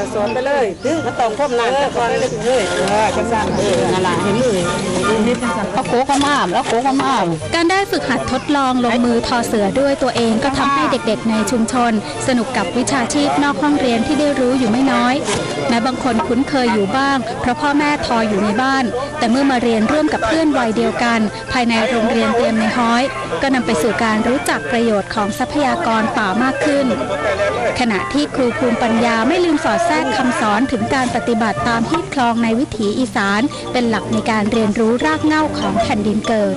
น่ะสอนไปเลยถึงมันต้องพรมน้ำก่อนเลยเลยเออจังซั่นเออนั่นล่ะเห็นเลยเฮ็ดจังซั่นเขาโคก็มาแล้วโคก็มาการได้ฝึกหัดทดลองลงมือทอเสือด้วยตัวเองก็ทำให้เด็กๆ ในชุมชน สนุกกับวิชาชีพนอกห้องเรียนที่ได้รู้อยู่ไม่น้อยแม้บางคนคุ้นเคยอยู่บ้าง เพราะพ่อแม่ทออยู่ในบ้าน แต่เมื่อมาเรียนร่วมกับเพื่อนวัยเดียวกัน ภายในโรงเรียนเตรียมในห้อย ก็นำไปสู่การรู้จักประโยชน์ของทรัพยากรป่ามากขึ้น ขณะที่ครูภูมิปัญญาไม่ลืมสอดแทรกคำสอนถึงการปฏิบัติตามฮีตคลองในวิถีอีสาน เป็นหลักในการเรียนรู้รากเหง้าของแผ่นดินเกิด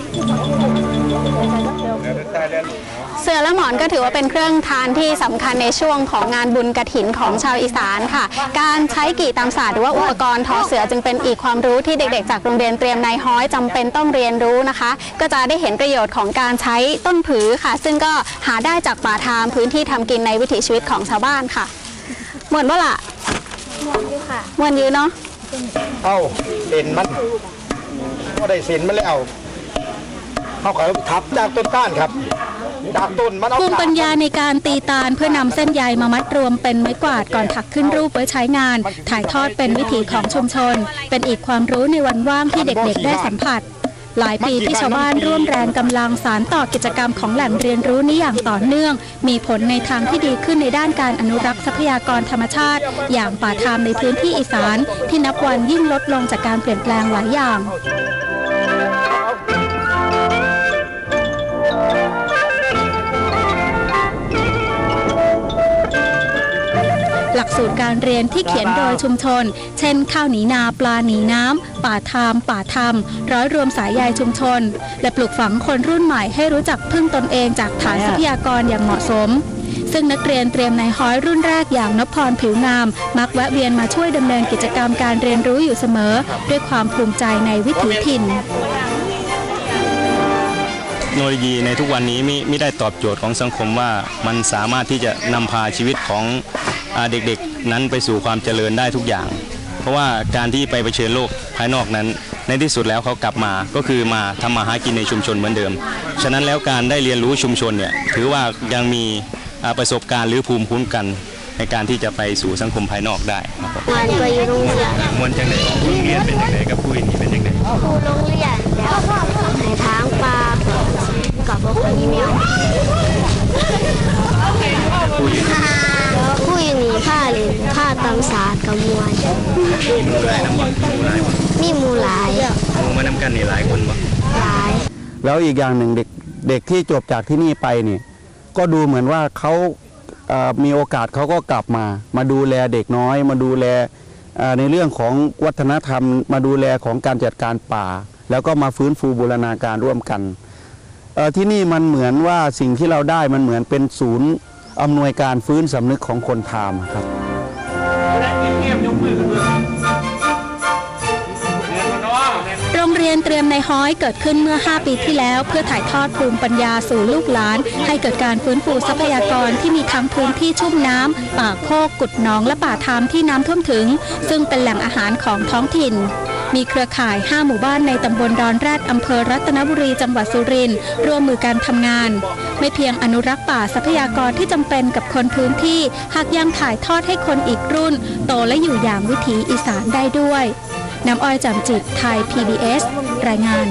เสือและหมอนก็ถือว่าเป็นเครื่องทานที่สำคัญในช่วงของงานบุญกระถินของชาวอีสานค่ะ การใช้กี่ตามศาสตร์หรือว่าอุปกรณ์ทอเสือจึงเป็นอีกความรู้ที่เด็กๆ จากโรงเรียนเตรียมนายฮ้อยจำเป็นต้องเรียนรู้นะคะ ก็จะได้เห็นประโยชน์ของการใช้ต้นผือค่ะ ซึ่งก็หาได้จากป่าทามพื้นที่ทำกินในวิถีชีวิตของชาวบ้านค่ะเหมือนว่าล่ะเหมือนยืนเนาะเอาเส้นมันก็ได้เส้นมันแล้วเขาก็ทับจากต้นก้านครับจากต้นมันเอาภูมิปัญญาในการตีตาลเพื่อนำเส้นใยมามัดรวมเป็นไม้กวาดก่อนถักขึ้นรูปไว้ใช้งาน ถ่ายทอดเป็นวิถีของชุมชน เป็นอีกความรู้ในวันว่างที่เด็กๆได้สัมผัส หลายปีที่ชาวบ้านร่วมแรงกำลังสารต่อกิจกรรมของแหล่งเรียนรู้นี้อย่างต่อเนื่อง มีผลในทางที่ดีขึ้นในด้านการอนุรักษ์ทรัพยากรธรรมชาติ อย่างป่าทามในพื้นที่อีสาน ที่นับวันยิ่งลดลงจากการเปลี่ยนแปลงหลายอย่าง สูตรการเรียนที่เขียนโดยชุมชน เช่น ข้าวหนีนาปลาหนีน้ำ ป่าทาม ป่าธรรม ร้อยรวมสายใยชุมชน และปลูกฝังคนรุ่นใหม่ให้รู้จักพึ่งตนเองจากฐานทรัพยากรอย่างเหมาะสม ซึ่งนักเรียนเตรียมในห้อยรุ่นแรกอย่างนพพรผิวงาม มักแวะเวียนมาช่วยดำเนินกิจกรรมการเรียนรู้อยู่เสมอ ด้วยความภูมิใจในวิถีถิ่นเทคโนโลยีในทุกวันนี้ไม่ได้ตอบโจทย์ของสังคมว่ามันสามารถที่จะนำพาชีวิตของ เด็กๆนั้นไปสู่ความเจริญได้ทุกอย่าง เพราะว่าการที่ไปเผชิญโลกภายนอกนั้น ในที่สุดแล้วเขากลับมาก็คือมาทำมาหากินในชุมชนเหมือนเดิม ฉะนั้นแล้วการได้เรียนรู้ชุมชนเนี่ยถือว่ายังมีอ่าประสบการณ์หรือภูมิคุ้มกันในการที่จะไปสู่สังคมภายนอกได้ครับมันก็อยู่โรงเรียนมวนจังไหนโรงเรียนเป็นจังไหนกับผู้อื่นนี่เป็นจังไหนครูโรงเรียนแล้วให้ทางปลากับพวกคนนี้แมว ผู้อื่น คุยหนีผ้าเล่น ผ้าตำศาสตร์กับมวยมีหลายน้ำมันมีหลายบ่มีหมูหลายหมู่มานำกันนี่หลายคนบ่หลาย แล้วอีกอย่างหนึ่งเด็กเด็กที่จบจากที่นี่ไปนี่ ก็ดูเหมือนว่าเขาเอ่อมีโอกาสเขาก็กลับมา มาดูแลเด็กน้อย มาดูแลเอ่อในเรื่องของวัฒนธรรม มาดูแลของการจัดการป่า แล้วก็มาฟื้นฟูบูรณาการร่วมกันเอ่อที่นี่มันเหมือนว่าสิ่งที่เราได้มันเหมือนเป็นศูนย์อำนวยการฟื้นสำนึกของคนทาม อะครับโรงเรียนเตรียมในห้อยเกิดขึ้นเมื่อ 5 ปีที่แล้ว เพื่อถ่ายทอดภูมิปัญญาสู่ลูกหลาน ให้เกิดการฟื้นฟูทรัพยากรที่มีทั้งพื้นที่ชุ่มน้ำป่าโคกกุดหนองและป่าทามที่น้ำท่วมถึง ซึ่งเป็นแหล่งอาหารของท้องถิ่น มีเครือข่าย 5 หมู่บ้านในตำบลดอนแรดอำเภอรัตนบุรีจังหวัดสุรินทร์ร่วมมือการทำงาน ไม่เพียงอนุรักษ์ป่าทรัพยากรที่จำเป็นกับคนพื้นที่ หากยังถ่ายทอดให้คนอีกรุ่น โตและอยู่อย่างวิถีอีสานได้ด้วยน้ำอ้อยจำจิตไทย PBS รายงาน